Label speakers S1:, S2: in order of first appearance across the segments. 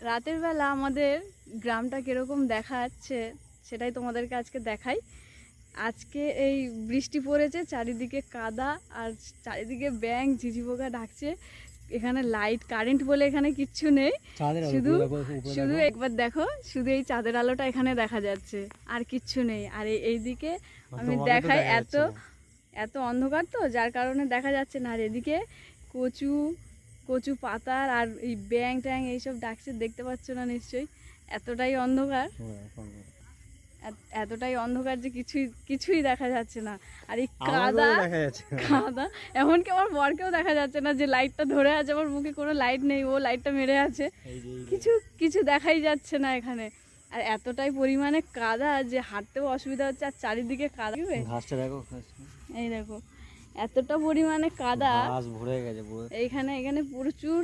S1: রাতের বেলা আমাদের গ্রামটা কীরকম দেখা যাচ্ছে সেটাই তোমাদেরকে আজকে দেখাই। আজকে এই বৃষ্টি পড়েছে চারিদিকে কাদা আর চারিদিকে ব্যাং ঝিঝি পোকা ডাকছে এখানে লাইট কারেন্ট বলে এখানে কিচ্ছু নেই। শুধু শুধু একবার দেখো শুধু এই চাঁদের আলোটা এখানে দেখা যাচ্ছে আর কিচ্ছু নেই। আর এই- এইদিকে আমি দেখাই এত এত অন্ধকার তো যার কারণে দেখা যাচ্ছে না। আর এদিকে কচু কচু পাতার আর এই ব্যাং ট্যাং এইসব ডাকছে দেখতে পাচ্ছ না নিশ্চয়ই? এতটাই অন্ধকার।
S2: হ্যাঁ,
S1: এতটাই অন্ধকার যে কিছুই কিছুই দেখা যাচ্ছে না। আর এই কাদা কাদা এমনকি আমার বরকেও দেখা যাচ্ছে না যে লাইটটা ধরে আছে আমার মুখে কোনো লাইট নেই ও লাইটটা মেরে আছে। কিছু কিছু দেখাই যাচ্ছে না এখানে। আর এতটাই পরিমাণে কাদা যে হাঁটতেও অসুবিধা হচ্ছে আর চারিদিকে কাদা।
S2: দেখো
S1: এই দেখো এতটা পরিমাণে কাদা।
S2: ঘাস ভরে গেছে পুরো।
S1: এইখানে এখানে প্রচুর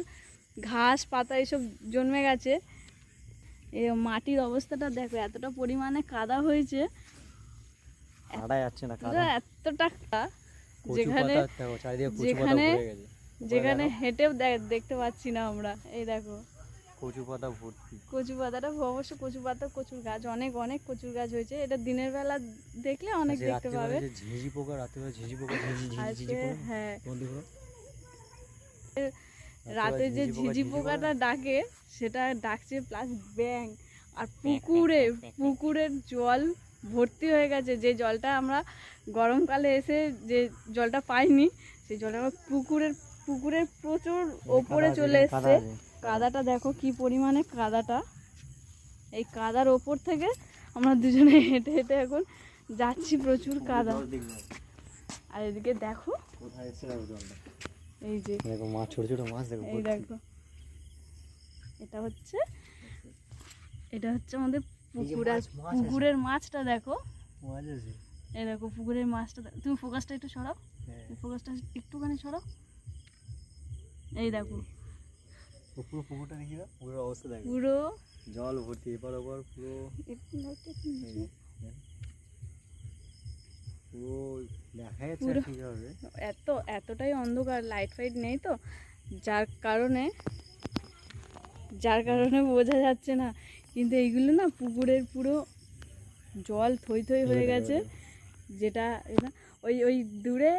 S1: ঘাস পাতা এসব জন্মে গেছে। এই মাটির অবস্থাটা দেখো এতটা পরিমাণে কাদা হয়েছে।
S2: হাঁটা যাচ্ছে না কাদা।
S1: এতটা কাদা। যেখানে যেখানে যেখানে হেঁটেও দেখতে পাচ্ছি না আমরা। এই দেখো।
S2: কচু পাতা ভর্তি।
S1: কচু পাতাটা অবশ্য কচু পাতা কচুর গাছ অনেক অনেক কচুর গাছ হয়েছে। এটা দিনের বেলা দেখলে অনেক দেখতে পাবে।
S2: ঝিঝি পোকা রাত্রিবেলা ঝিঝি পোকা ঝিঝি ঝিঝি ঝিঝি না?
S1: হ্যাঁ। রাতে যে ঝিঝি পোকাটা ডাকে সেটা ডাকছে প্লাস ব্যাং আর পুকুরে পুকুরের জল ভর্তি হয়ে গেছে। যে জলটা আমরা গরমকালে এসে যে জলটা পাইনি সেই জলটা পুকুরের পুকুরের প্রচুর ওপরে চলে এসছে। কাদাটা দেখো কি পরিমাণে কাদাটা। এই কাদার ওপর থেকে আমরা দুজনে হেঁটে হেঁটে এখন যাচ্ছি প্রচুর কাদা। আর এদিকে দেখো। এই যে
S2: দেখো মাছ ছোট ছোট মাছ দেখো
S1: এই দেখো। এটা হচ্ছে এটা হচ্ছে আমাদের পুকুর। পুকুরের মাছটা দেখো। এই দেখো পুকুরের মাছটা তুমি ফোকাসটা একটু সরাও।
S2: হ্যাঁ।
S1: ফোকাসটা একটুখানি সরাও। এই দেখো।
S2: পুরো পুকুরটা দেখি দাও পুরো অবস্থা দেখো।
S1: পুরো?
S2: জল ভর্তি এপার ওপার পুরো পুরো দেখা যাচ্ছে ঠিকভাবে
S1: এত এতটাই অন্ধকার লাইট ফাইট নেই তো। যার কারণে যার কারণে বোঝা যাচ্ছে না। কিন্তু এইগুলো না পুকুরের পুরো জল থই থই হয়ে গেছে যেটা ওই ওই দূরে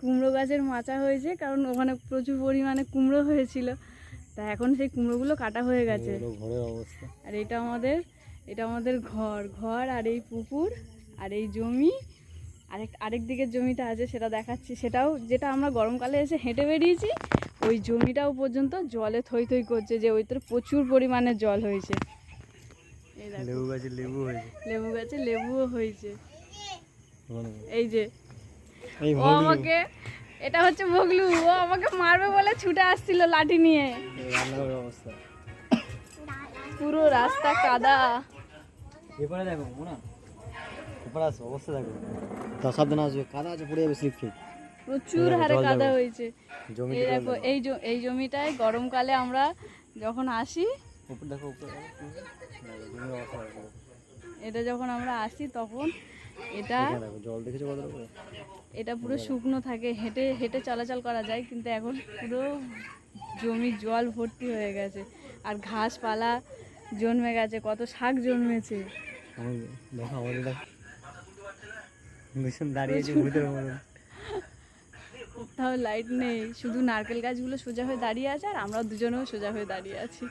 S1: কুমড়ো গাছের মাচা হয়েছে কারণ ওখানে প্রচুর পরিমাণে কুমড়ো হয়েছিল। তা এখন সেই কুমড়োগুলো কাটা হয়ে গেছে। আর এটা আমাদের এটা আমাদের ঘর। ঘর আর এই পুকুর আর এই জমি। আরেক আরেক দিকের জমিটা আছে সেটা দেখাচ্ছি। সেটাও যেটা আমরা গরমকালে এসে হেঁটে বেরিয়েছি ওই জমিটাও পর্যন্ত জলে থই থই করছে যে ওই ওইতে প্রচুর পরিমাণে জল হয়েছে।
S2: লেবু গাছে লেবু হয়েছে।
S1: লেবু গাছে লেবুও হয়েছে। এই যে। ও আমাকে এটা হচ্ছে বগলু ও আমাকে মারবে বলে ছুটে আসছিল লাঠি নিয়ে।
S2: এই রান্নাঘরের অবস্থা
S1: পুরো রাস্তা কাদা।
S2: এপারে দেখো মোনা এপারে আসো অবস্থা দেখো। তা সাবধানে আসবে কাদা আছে পড়ে যাবে স্লিপ খেয়ে।
S1: প্রচুর হারে কাদা হয়েছে।
S2: জমি
S1: এই দেখো এই এই জমিটায় গরমকালে আমরা যখন আসি
S2: উপর দেখো উপর।
S1: এটা যখন আমরা আসি তখন এটা
S2: জল দেখেছ কত উপরে
S1: এটা পুরো শুকনো থাকে হেঁটে হেঁটে চলাচল করা যায় কিন্তু এখন পুরো জমি জল ভর্তি হয়ে গেছে। আর ঘাসপালা জন্মে গেছে কত শাক জন্মেছে। কোথাও লাইট নেই শুধু নারকেল গাছগুলো সোজা হয়ে দাঁড়িয়ে আছে আর আমরা দুজনেও সোজা হয়ে দাঁড়িয়ে আছি।